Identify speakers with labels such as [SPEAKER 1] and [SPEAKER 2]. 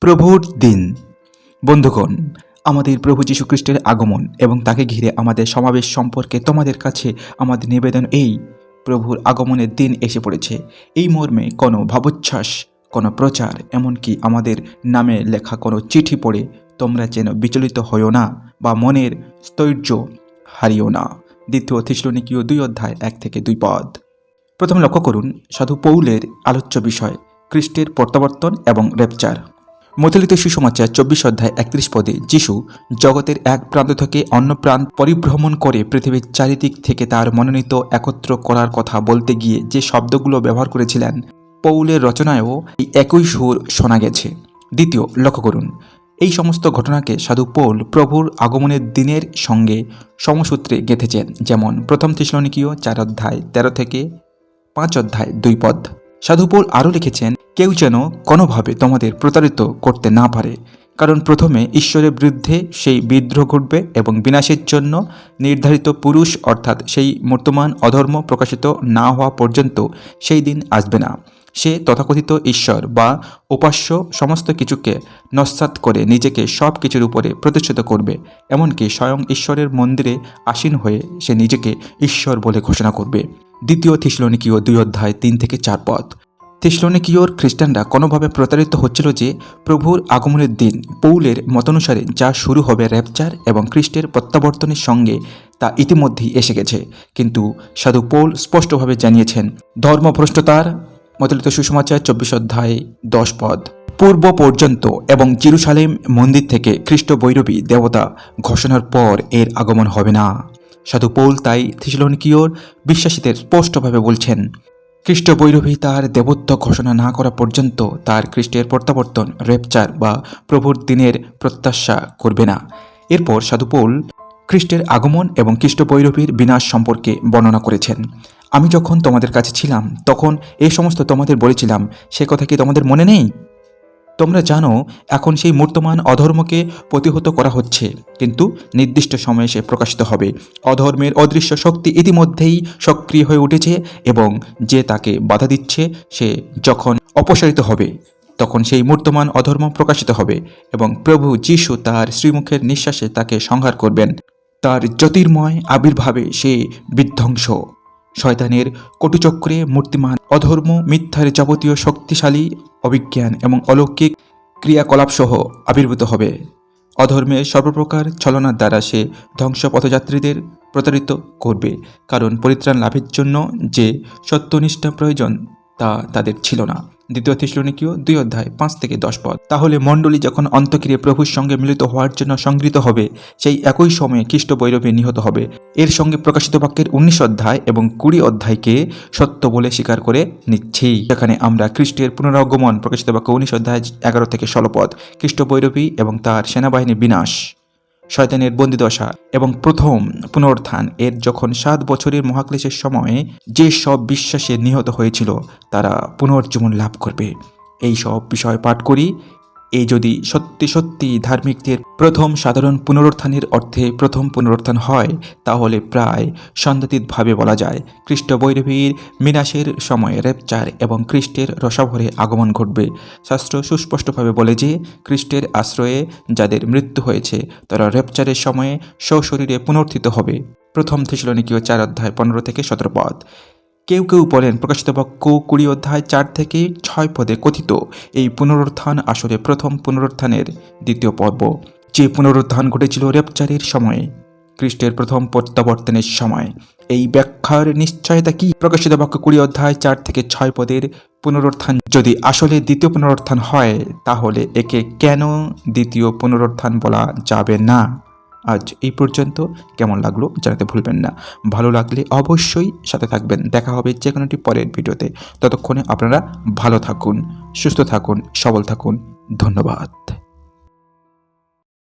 [SPEAKER 1] প্রভুর দিন। বন্ধুগণ, আমাদের প্রভু যীশু খ্রিস্টের আগমন এবং তাকে ঘিরে আমাদের সমাবেশ সম্পর্কে তোমাদের কাছে আমাদের নিবেদন এই, প্রভুর আগমনের দিন এসে পড়েছে। এই মর্মে কোনো ভাবোচ্ছ্বাস, কোনো প্রচার, এমনকি আমাদের নামে লেখা কোনো চিঠি পড়ে তোমরা যেন বিচলিত হইও না বা মনের স্থৈর্য হারিও না। দ্বিতীয় থিসলনিকীয় দুই অধ্যায় এক থেকে দুই পদ। প্রথমে লক্ষ্য করুন সাধু পৌলের আলোচ্য বিষয়, খ্রিস্টের প্রত্যাবর্তন এবং রেপচার মতলিত সুসমাচার চব্বিশ অধ্যায় একত্রিশ পদে যিশু জগতের এক প্রান্ত থেকে অন্য প্রান্ত পরিভ্রমণ করে পৃথিবীর চারিদিক থেকে তার মনোনীত একত্র করার কথা বলতে গিয়ে যে শব্দগুলো ব্যবহার করেছিলেন, পৌলের রচনায়ও এই একই সুর শোনা গেছে। দ্বিতীয়, লক্ষ্য করুন, এই সমস্ত ঘটনাকে সাধু পৌল প্রভুর আগমনের দিনের সঙ্গে সমসূত্রে গেঁথেছেন, যেমন প্রথম থিসলনিকীয় চার অধ্যায় তেরো থেকে পাঁচ অধ্যায় দুই পদ। সাধুপোল আরও লিখেছেন, কেউ যেন কোনোভাবে তোমাদের প্রতারিত করতে না পারে। কারণ প্রথমে ঈশ্বরের বিরুদ্ধে সেই বিদ্রোহ ঘটবে এবং বিনাশের জন্য নির্ধারিত পুরুষ অর্থাৎ সেই বর্তমান অধর্ম প্রকাশিত না হওয়া পর্যন্ত সেই দিন আসবে না। সে তথাকথিত ঈশ্বর বা উপাস্য সমস্ত কিছুকে নস্যাৎ করে নিজেকে সব কিছুর উপরে প্রতিষ্ঠিত করবে। এমনকি স্বয়ং ঈশ্বরের মন্দিরে আসীন হয়ে সে নিজেকে ঈশ্বর বলে ঘোষণা করবে। দ্বিতীয় থিসলনিকীয় দুই অধ্যায় তিন থেকে চার পদ। থিসলনিকীয়র খ্রিস্টানরা কোনোভাবে প্রতারিত হচ্ছিল যে প্রভুর আগমনের দিন পৌলের মতানুসারে যা শুরু হবে র্যাপচার এবং খ্রিস্টের প্রত্যাবর্তনের সঙ্গে তা ইতিমধ্যেই এসে গেছে। কিন্তু সাধু পৌল স্পষ্টভাবে জানিয়েছেন, ধর্মভ্রষ্টতার মতলিত সুসমাচার চব্বিশ অধ্যায় দশ পদ। পূর্ব পর্যন্ত এবং জিরুসালেম মন্দির থেকে খ্রিস্ট বৈরবী দেবতা ঘোষণার পর এর আগমন হবে না। সাধু পৌল তাই থিসলনিকীয়র বিশ্বাসীদের স্পষ্টভাবে বলছেন খ্রিস্ট বৈরবী তার দেবত্ব ঘোষণা না করা পর্যন্ত তার খ্রিস্টের প্রত্যাবর্তন, রেপচার বা প্রভুর দিনের প্রত্যাশা করবে না। এরপর সাধু পৌল খ্রিস্টের আগমন এবং খ্রিস্ট বৈরবীর বিনাশ সম্পর্কে বর্ণনা করেছেন, আমি যখন তোমাদের কাছে ছিলাম, তখন এই সমস্ত তোমাদের বলেছিলাম, সে কথা কি তোমাদের মনে নেই? তোমরা জানো, এখন সেই মূর্তমান অধর্মকে প্রতিহত করা হচ্ছে, কিন্তু নির্দিষ্ট সময়ে সে প্রকাশিত হবে। অধর্মের অদৃশ্য শক্তি ইতিমধ্যেই সক্রিয় হয়ে উঠেছে এবং যে তাকে বাধা দিচ্ছে, সে যখন অপসারিত হবে, তখন সেই মূর্তমান অধর্ম প্রকাশিত হবে এবং প্রভু যিশু তার শ্রীমুখের নিঃশ্বাসে তাকে সংহার করবেন। তার জ্যোতির্ময় আবির্ভাবে সে বিধ্বংস। শয়তানের কটুচক্রে মূর্তিমান, অধর্ম, মিথ্যার যাবতীয় শক্তিশালী অবিজ্ঞান এবং অলৌকিক ক্রিয়াকলাপসহ আবির্ভূত হবে। অধর্মের সর্বপ্রকার ছলনার দ্বারা সে ধ্বংস পথযাত্রীদের প্রতারিত করবে, কারণ পরিত্রাণ লাভের জন্য যে সত্যনিষ্ঠা প্রয়োজন তা তাদের ছিল না। দ্বিতীয় থিসলনিকীয় দুই অধ্যায়, পাঁচ থেকে দশ পদ। তাহলে মণ্ডলী যখন অন্তকিরে প্রভুর সঙ্গে মিলিত হওয়ার জন্য সংগৃহীত হবে, সেই একই সময়ে খ্রিস্ট বৈরবে নিহত হবে। এর সঙ্গে প্রকাশিত বাক্যের উনিশ অধ্যায় এবং কুড়ি অধ্যায়কে সত্য বলে স্বীকার করে নিচ্ছেই সেখানে আমরা খ্রিস্টের পুনরাগমন, প্রকাশিত বাক্য উনিশ অধ্যায় এগারো থেকে ষোলো পদ খ্রিস্ট বৈরবী এবং তার সেনাবাহিনী বিনাশ। শয়তানের বন্দিদশা এবং প্রথম পুনরুত্থান এর যখন সাত বছরের মহাক্লেশের সময়ে যে সব বিশ্বাসে নিহত হয়েছিল, তারা পুনর্জীবন লাভ করবে। এই সব বিষয় পাঠ করি। এই যদি সত্যি সত্যি ধার্মিকদের প্রথম সাধারণ পুনরুত্থানের অর্থে প্রথম পুনরুত্থান হয়, তাহলে প্রায় সন্দেহিতভাবে বলা যায় খ্রিস্ট বৈরবীর বিনাশের সময় রেপচার এবং খ্রিস্টের রসাভরে আগমন ঘটবে। শাস্ত্র সুস্পষ্টভাবে বলে যে, খ্রিস্টের আশ্রয়ে যাদের মৃত্যু হয়েছে, তারা রেপচারের সময়ে সশরীরে পুনর্থিত হবে। প্রথম থিসলনিকীয় চার অধ্যায় পনেরো থেকে সতেরো পদ। কেউ কেউ বলেন প্রকাশিত বাক্য কুড়ি অধ্যায় চার থেকে ছয় পদে কথিত এই পুনরুত্থান আসলে প্রথম পুনরুত্থানের দ্বিতীয় পর্ব। যে পুনরুত্থান ঘটেছিল রেপচারের সময়ে, খ্রিস্টের প্রথম প্রত্যাবর্তনের সময়। এই ব্যাখ্যার নিশ্চয়তা কি? প্রকাশিত বাক্য কুড়ি অধ্যায় চার থেকে ছয় পদের পুনরুত্থান যদি আসলে দ্বিতীয় পুনরুত্থান হয়, তাহলে একে কেন দ্বিতীয় পুনরুত্থান বলা যাবে না? আজ এই পর্যন্ত। কেমন লাগল জানাতে ভুলবেন না। ভালো লাগলে অবশ্যই সাথে থাকবেন। দেখা হবে যে কোনোটি পরের ভিডিওতে। ততক্ষণে আপনারা ভালো থাকুন, সুস্থ থাকুন, সবল থাকুন। ধন্যবাদ।